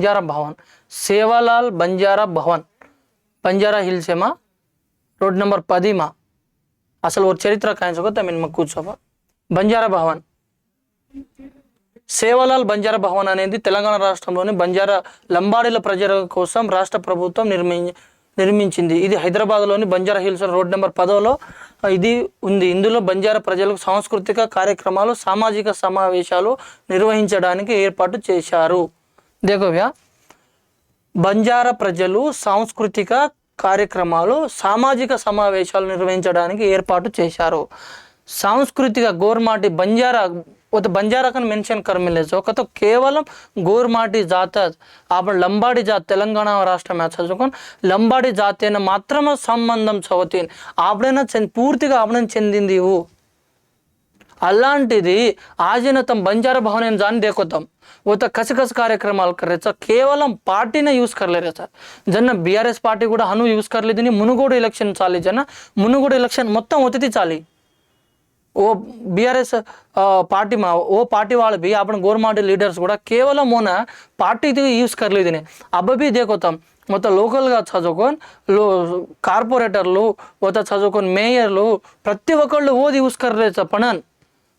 Banjara Bhavan. Sevalal Banjara Bhavan. Banjara Hills ఏమా? Road number పదిమా? అసలు ఒక చరిత్ర కాయించుకో తమిళ కూర్చోమా బంజారా భవన్. సేవాలాల్ బంజారా భవన్ అనేది తెలంగాణ రాష్ట్రంలోని బంజారా లంబాడీల ప్రజల కోసం రాష్ట్ర ప్రభుత్వం నిర్మి నిర్మించింది. ఇది హైదరాబాద్లోని బంజారా హిల్స్ రోడ్ నెంబర్ పదోలో ఇది ఉంది. ఇందులో బంజారా ప్రజలకు సాంస్కృతిక కార్యక్రమాలు సామాజిక సమావేశాలు నిర్వహించడానికి ఏర్పాటు చేశారు. దేగోవ్యా బంజారా ప్రజలు సాంస్కృతిక కార్యక్రమాలు సామాజిక సమావేశాలు నిర్వహించడానికి ఏర్పాటు చేశారు సాంస్కృతిక గోర్మాటి బంజారా ఒక బంజారా కన్ మెన్షన్ कर मिले जो का तो కేవలం గోర్మాటి జాత आपण లంబాడి జాతి తెలంగాణ రాష్ట్రం చదువుకొని లంబాడి జాతి అయిన మాత్రమే సంబంధం చదువుతుంది ఆవిడైనా చెంది పూర్తిగా ఆవిడని చెందింది అలాంటిది ಆಜಿನ ತಮ್ಮ ಬಂಜಾರ భవన జాని దేకొద్దాం. ఒక ಕಸಕಸ కార్యక్రమాలు ಕರೆಚ ಕೇವಲ కేవలం ಯೂಸ್ యూస్ ಸರ್ జన ಬಿ పార్టీ కూడా హను యూస్ ಹನು ಯೂಸ್ ಕರ್ಲಿದ್ದೀನಿ చాలి ಎಲೆಕ್ಷನ್ ಚಾಲಿ ಜನ మునుగోడు ఎలక్షన్ మొత్తం ఒత్తిడి చాలి. ఓ బీఆర్ఎస్ పార్టీ మా ఓ పార్టీ వాళ్ళు బి అప్పుడు గోర్మాటి లీడర్స్ కూడా కేవలం మొన్న పార్టీది యూస్ కర్లేదని. అబ్బబి దేకొద్దాం. మొత్తం లోకల్గా చదువుకొని లో కార్పొరేటర్లు మొత్తం చదువుకొని మేయర్లు ప్రతి ఒక్కళ్ళు ఓది యూస్ కర్లేదు పనన్.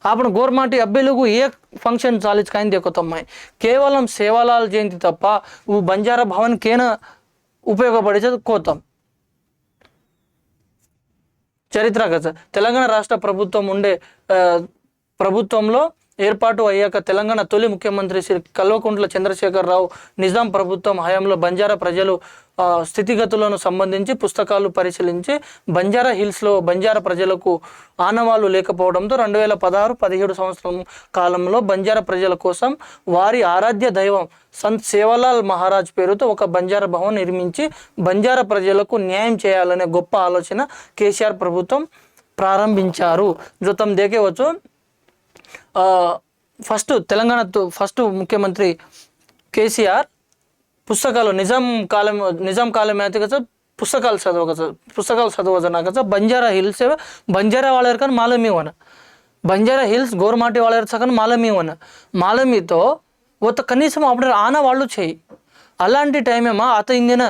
అప్పుడు ગોરમાટી અબ્બેલુગુ ఏ ఫంక్షన్ ચાલે છે કાંઈ દેખો కేవలం సేవాలాల్ జయంతి తప్ప ఊ బంజారా భవన్ కేన ఉపయోగపడేది కోతాం. చరిత్ర కదా తెలంగాణ రాష్ట్ర ప్రభుత్వం ఉండే ప్రభుత్వంలో ఏర్పాటు అయ్యాక తెలంగాణ తొలి ముఖ్యమంత్రి శ్రీ కల్వకుంట్ల చంద్రశేఖరరావు నిజాం ప్రభుత్వం హయాంలో బంజారా ప్రజలు స్థితిగతులను సంబంధించి పుస్తకాలు పరిశీలించి బంజారా హిల్స్లో బంజారా ప్రజలకు ఆనవాలు లేకపోవడంతో రెండు వేల పదహారు పదిహేడు సంవత్సరం కాలంలో బంజారా ప్రజల కోసం వారి ఆరాధ్య దైవం సంత్ సేవలాల్ మహారాజ్ పేరుతో ఒక బంజారా భవన్ నిర్మించి బంజారా ప్రజలకు న్యాయం చేయాలనే గొప్ప ఆలోచన కేసీఆర్ ప్రభుత్వం ప్రారంభించారు. జుతం దేకేవచ్చు. ఫస్ట్ తెలంగాణ ఫస్ట్ ముఖ్యమంత్రి కేసీఆర్ పుస్తకాలు నిజాం కాలం నిజాం కాలం అయితే కదా పుస్తకాలు చదవక పుస్తకాలు చదవదన్నాక బంజారా హిల్స్ బంజారా వాళ్ళ కానీ మాలమీ వన. బంజారా హిల్స్ గోర్మాటి వాళ్ళ కానీ మాలమీ వన. మాలమీతో ఒక కనీసం అప్పుడు ఆన వాళ్ళు చేయి. అలాంటి టైం ఏమో అత ఇంగిన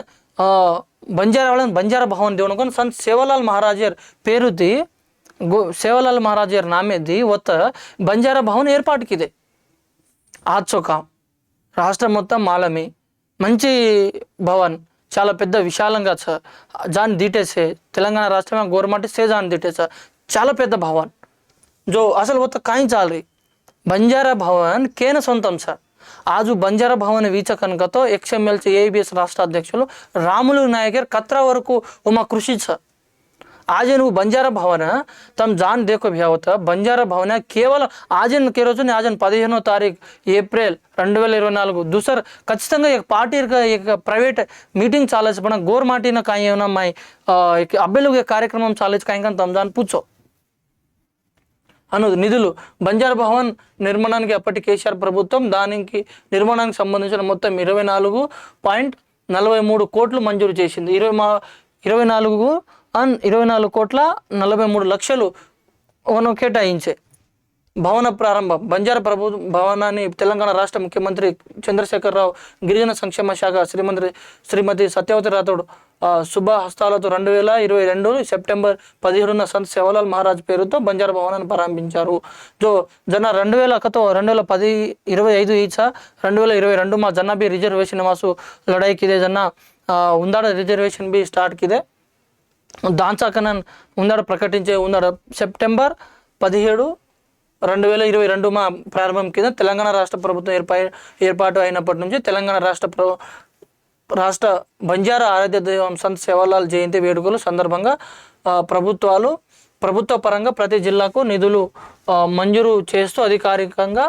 బంజారా వాళ్ళని బంజారా భవన్ దేవుని సంత్ సేవలాల్ మహారాజర్ పేరుది ಗೋ ಸೇವಲಾಲ್ ಮಹಾರಾಜರ ನಾಮೇದಿ ಒತ್ತ ಬಂಜಾರ భవన్ ఏర్పాటుకిదే. ఆచొక రాష్ట్రం మొత్తం మాలమి మంచి భవన్ చాలా పెద్ద విశాలంగా సార్ జాన్ దీటేసే తెలంగాణ రాష్ట్రమే గవర్నమెంట్ సే జాన్ దీటే సార్ చాలా పెద్ద భవన్. జో అసలు ఒక కాయి చాలి బంజారా భవన్ కేన సొంతం సార్? ఆజు బంజారా భవన్ వీచ కనుకతో ఎక్స్ఎంఎల్సీ ఏబిఎస్ రాష్ట్ర అధ్యక్షులు రాములు నాయకర్ కత్రా వరకు ఉమా కృషి సార్. ಆಜೇನು బంజార భవన తమ జాన్ దేకు భ్యావత బంజారా భవన కేవలం ఆజన్ కే రోజు ఆజన్ పదిహేనో తారీఖు ఏప్రిల్ రెండు వేల ఇరవై నాలుగు దుసర్ ఖచ్చితంగా ఇక పార్టీ ఇక ప్రైవేట్ మీటింగ్ చాలా గోర్ మాటిన కాయేమన్నా మై అబ్బెలు కార్యక్రమం చాలేసి కాయంగా తమ్జాన్ పూచో అను నిధులు బంజారా భవన్ నిర్మాణానికి అప్పటి కేసీఆర్ ప్రభుత్వం దానికి నిర్మాణానికి సంబంధించిన మొత్తం ఇరవై నాలుగు పాయింట్ నలభై మూడు కోట్లు మంజూరు చేసింది ఇరవై మా ఇరవై నాలుగు అన్ ఇరవై నాలుగు కోట్ల నలభై మూడు లక్షలు మనం కేటాయించే భవన ప్రారంభం. బంజార ప్రభు భవనాన్ని తెలంగాణ రాష్ట్ర ముఖ్యమంత్రి చంద్రశేఖరరావు గిరిజన సంక్షేమ శాఖ శ్రీమంత్రి శ్రీమతి సత్యవతి రాథోడ్ ఆ, శుభ హస్తాలతో రెండు వేల ఇరవై రెండు సెప్టెంబర్ పదిహేడున సంత్ సేవలాల్ మహారాజ్ పేరుతో బంజారా భవనాన్ని ప్రారంభించారు. జో జన రెండు వేల ఒకతో రెండు వేల పది ఇరవై ఐదు ఈచ రెండు వేల ఇరవై రెండు మా జన్నా బి రిజర్వేషన్ మాసు లడాయికిదే జన్న. ఉందాడ రిజర్వేషన్ బి స్టార్ట్కిదే. దాంచాకనన్ ఉందాడ ప్రకటించే ఉందాడ సెప్టెంబర్ పదిహేడు రెండు వేల ఇరవై రెండు మా ప్రారంభం కింద తెలంగాణ రాష్ట్ర ప్రభుత్వం ఏర్పా ఏర్పాటు అయినప్పటి నుంచి తెలంగాణ రాష్ట్ర ప్ర రాష్ట్ర బంజారా ఆరాధ్య దైవం సంత్ సేవలాల్ జయంతి వేడుకలు సందర్భంగా ప్రభుత్వాలు ప్రభుత్వ పరంగా ప్రతి జిల్లాకు నిధులు మంజూరు చేస్తూ అధికారికంగా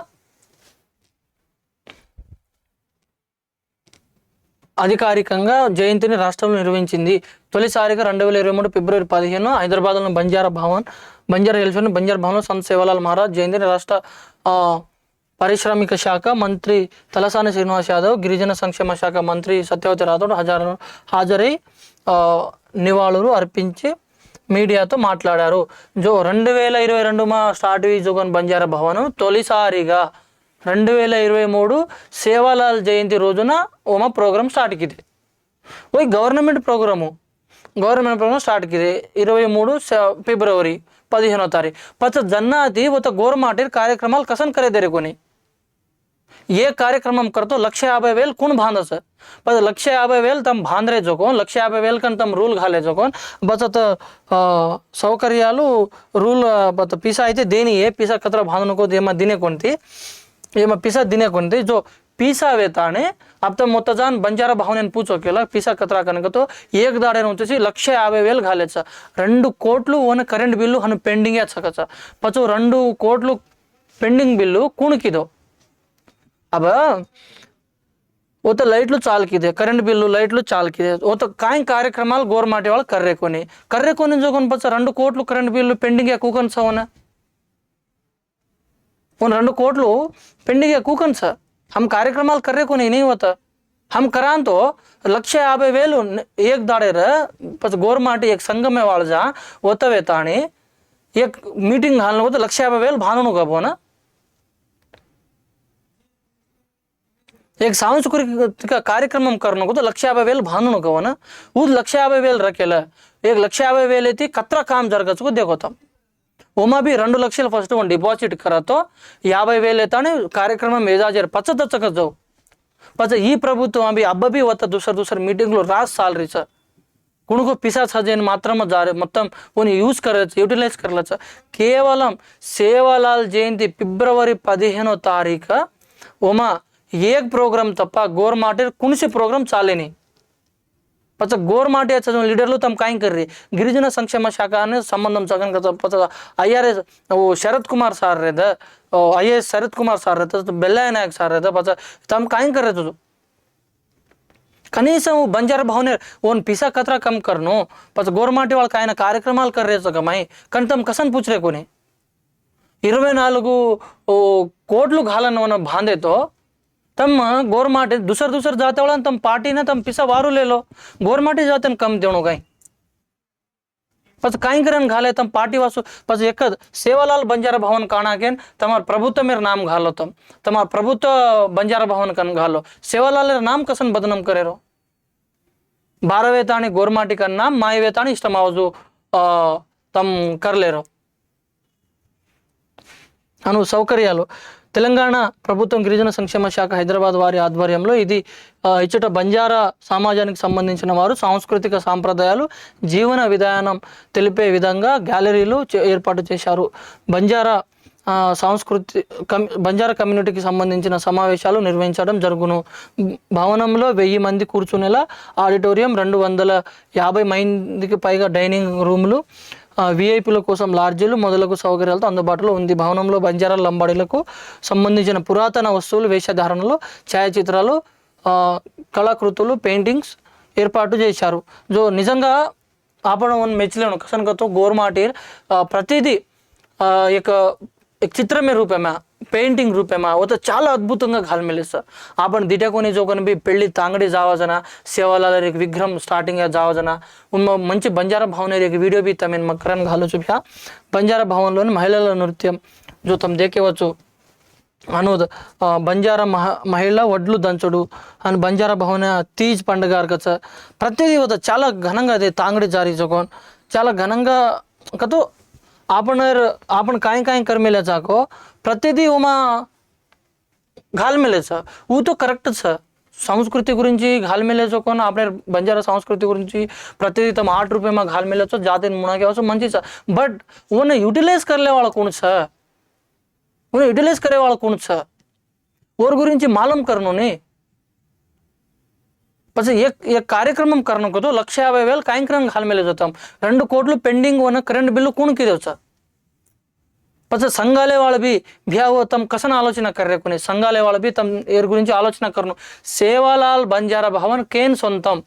అధికారికంగా జయంతిని రాష్ట్రంలో నిర్వహించింది. తొలిసారిగా రెండు వేల ఇరవై మూడు ఫిబ్రవరి పదిహేను హైదరాబాద్లోని బంజారా భవన్ బంజారా హిల్స్లోని బంజారా భవన్లో సంత సేవాలాల్ మహారాజ్ జయంతిని రాష్ట్ర పారిశ్రామిక శాఖ మంత్రి తలసాని శ్రీనివాస్ యాదవ్ గిరిజన సంక్షేమ శాఖ మంత్రి సత్యవతి రాథోడ్ హాజరు హాజరై నివాళులు అర్పించి మీడియాతో మాట్లాడారు. జో రెండు వేల ఇరవై రెండు మా స్టార్ట్ జోగన్ బంజారా భవన్ తొలిసారిగా రెండు వేల ఇరవై మూడు సేవాలాల్ జయంతి రోజున ఉమా ప్రోగ్రామ్ స్టార్ట్ ఇది ఓ government program. Government program start ఇది ఇరవై మూడు ఫిబ్రవరి పదిహేనో తారీఖు. పచ్చ జన్నాతి ఒక గోర్మాటి కార్యక్రమాలు కసన్ కరేదేరు కొని ఏ కార్యక్రమం కడతో లక్ష యాభై వేలు కున్ బాంధ సార్ బస్ లక్ష యాభై వేలు తమ బాంధ్రే జోకోన్ లక్ష యాభై వేలు కానీ తమ రూల్ కాలే జోకోన్. బసత సౌకర్యాలు రూల్ బత పీసా అయితే దేని ఏ పీసా కత్ర బాంధనుకో దేమా దినే కొంతి. એમાં પીસા દિને કોને જો పీసా వేతానే అప్పుడు మొత్తజాన్ బంజారా భవన్ అని పూచోకేలా పీసా కతరా కనుకతో ఏక దాడైన వచ్చేసి లక్ష యాభై వేలు కాలేచ్చా రెండు కోట్లు ఓన కరెంట్ బిల్లు హను పెండింగే చకచ్చా పచో రెండు కోట్లు పెండింగ్ బిల్లు కూణుకిదో. అబ్బ ఓ తో లైట్లు చాలకిదే కరెంట్ బిల్లు లైట్లు చాలకిదే. ఓ తో కాయ కార్యక్రమాలు గోర్మాటి వాళ్ళు కర్రేకొని కర్రేకొని జోకొని పచ్చ రెండు కోట్లు కరెంట్ బిల్లు పెండింగ్ ఎక్కువ కొనసాగునా उन రెండు కోట్లు పెండింగ్ कुकन సార్. हम కార్యక్రమాలు కర్రే కొని नहीं होता हम करान तो लक्ष याबे वेलु एक दाड़े र बस गोरमाटी एक संगम में वाळजा ओतवे ताणे एक मीटिंग घालणं होतं लक्ष याबे वेल भानू गबो ना एक सांस्कृतिक कार्यक्रम करणं होतं लक्ष याबे वेल भानू गवो ना ऊज लक्ष याबे वेल रकेलं एक लक्ष याबे वेल येते कतरा काम जरगाचं देखोतं ఉమాబి రెండు లక్షల ఫస్ట్ వన్ డిపాజిట్ కరతో యాభై వేలు ఎత్తాను కార్యక్రమం మేజాజారు పచ్చదచ్చకదు పచ్చ ఈ ప్రభుత్వం అవి అబ్బబి వత్త దూసరి దూసరి మీటింగ్లో రాస్ సాలరీ సార్. उनको పిసా छजेन మాత్రమే जारे మొత్తం కొన్ని యూజ్ కరచ్చు యూటిలైజ్ కరలచ్చు కేవలం సేవలాల్ జయంతి ఫిబ్రవరి పదిహేనో తారీఖు ఉమా ఏక్ ప్రోగ్రామ్ తప్ప గోర్ గోర్మాటిర్ కునిసి ప్రోగ్రామ్ చాలేని. પછી ગોરમાટે લીડરలు తమ કાંઈ કરી గిరిజన సంక్షేమ శాఖ అనే సంబంధం సగన్ ఐఆర్ఎస్ శరత్ కుమార్ సార్ రేద ಐಎಎಸ್ ಶರತ್ ಕುಮಾರ್ ಸಾರ್ ಇರ್ತದೆ ಬೆಲ್ಲಯ್ಯ ನಾಯಕ್ ಸಾರ್ ಇರ್ತದೆ ಬಸ ತಮ್ಮ ಕಾಯಿಂಗ್ ಕರೆತದು కనీసం బంజారా భవన్ ఓన్ పిసా కతరా కమ్ కర్ను పచ్చ గోర్మాటి వాళ్ళకి ఆయన కార్యక్రమాలు కర్రేసు కమ్మాయి కానీ తమ కసన్ పూచరే కొని ఇరవై నాలుగు కోట్లు కాలను మన బాందేతో तम गोरमाटे दुसर दुसर जाते वाला तम पार्टी ना तम पिसा वारू ले लो गोरमाटे जाते न कम देणो काही પછી કાંઈ કરીને ઘાલે તમે પાર્ટી વાસો પછી એક જ સેવાલાલ બંજારા ભવન કાણા કે તમારા પ્રભુત્વ મેર નામ ઘાલો તમ તમાર પ્રભુત્વ બંજારા ભવન કન ઘાલો સેવાલાલ નામ કસન બદનામ કરેરો બારવે તાણી ગોરમાટી કન નામ માયવે તાણી ઇષ્ટમાવજો તમ કરલેરો આનું સૌકર્યાલો తెలంగాణ ప్రభుత్వం గిరిజన సంక్షేమ శాఖ హైదరాబాద్ వారి ఆధ్వర్యంలో ఇది ఇచ్చట బంజారా సమాజానికి సంబంధించిన వారు సాంస్కృతిక సాంప్రదాయాలు జీవన విధానం తెలిపే విధంగా గ్యాలరీలు ఏర్పాటు చేశారు. బంజారా సాంస్కృతి కమ్ బంజారా కమ్యూనిటీకి సంబంధించిన సమావేశాలు నిర్వహించడం జరుగును. భవనంలో వెయ్యి మంది కూర్చునేలా ఆడిటోరియం రెండు వందల యాభై మందికి పైగా డైనింగ్ రూములు వీఐపీల కోసం లాడ్జీలు మొదలకు సౌకర్యాలతో అందుబాటులో ఉంది. భవనంలో బంజారా లంబాడీలకు సంబంధించిన పురాతన వస్తువులు వేషధారణలో ఛాయాచిత్రాలు కళాకృతులు పెయింటింగ్స్ ఏర్పాటు చేశారు. జో నిజంగా ఆపడం మెచ్చలేను. కసన్కతో గోర్మాటీర్ ప్రతిదీ యొక్క చిత్రమే రూపమే. चित्रमय रूपेमा पेंटिंग रूपेमा व तर చాలా అద్భుతంగా घालमेलेस आपण दिट्या कोणी जो कोणी बी పెళ్లి తాంగడి जावाजना सेवाला एक विक्रम स्टार्टिंग जावाजना ఉన్ మంచి బంజారా భవన్ एक వీడియో బి తమేన్ మకరన్ घालू చూపా బంజారా భవన్లోని మహిళల నృత్యం जो తమ దేకేవచ్చు అనోద్ ఆ, బంజారా మహ మహిళ వడ్లు దంచుడు అని బంజారా భవన తీజ్ పండుగ అరకచ్చ ప్రతిదీ होतं చాలా ఘనంగా అదే తాంగడి జారీ జోకోన్ చాలా ఘనంగా కతో आपणर आपण कांय कांय कर्मेलाचाको ప్రతిదీ ఉమా గాలిమెలేసా ఊతో కరెక్ట్ సార్ సంస్కృతి గురించి గాలిమెలేచోకొని ఆపడే బంజారా సంస్కృతి గురించి ప్రతిదీ తమ ఆర్ట్ రూపే మా గాలిమెలేచో జాతి మునాకేవచ్చు మంచి సార్ బట్ ఉన్న యూటిలైజ్ కరలే వాళ్ళ కొను సార్ ఉన్న యూటిలైజ్ కరే వాళ్ళ కొను సార్ ఓర్ గురించి మాలం కర్నుని પછી ఏ కార్యక్రమం కరణం કરનો లక్ష యాభై వేలు కార్యక్రమం హాల్మేలే చూద్దాం రెండు కోట్లు పెండింగ్ ఉన్న కరెంట్ బిల్లు కొనుక్కి తెచ్చా પછી సంఘాలే వాళ్ళ బి ભ્યાવો కసన ఆలోచన కర్రే કરે సంఘాలే వాళ్ళ బి બી તમ గురించి ఆలోచన કરను సేవాలాల్ బంజారా భవన్ కేన్ సొంతం.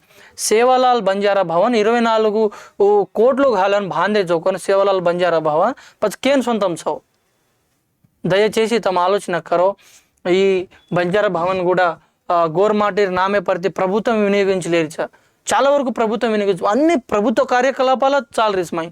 సేవాలాల్ బంజారా భవన్ ఇరవై నాలుగు కోట్లు ఘాలని బాందే జోకొని సేవాలాల్ బంజారా భవన్ పచ్చి కేన్ సొంతం సౌ దయచేసి తమ ఆలోచన కరో. ఈ బంజారా భవన్ కూడా గోర్మాటీర్ నామే పరిధి ప్రభుత్వం వినియోగించలేరు సార్ చాలా వరకు ప్రభుత్వం వినియోగించు అన్ని ప్రభుత్వ కార్యకలాపాలు చాలు రిస్మాయి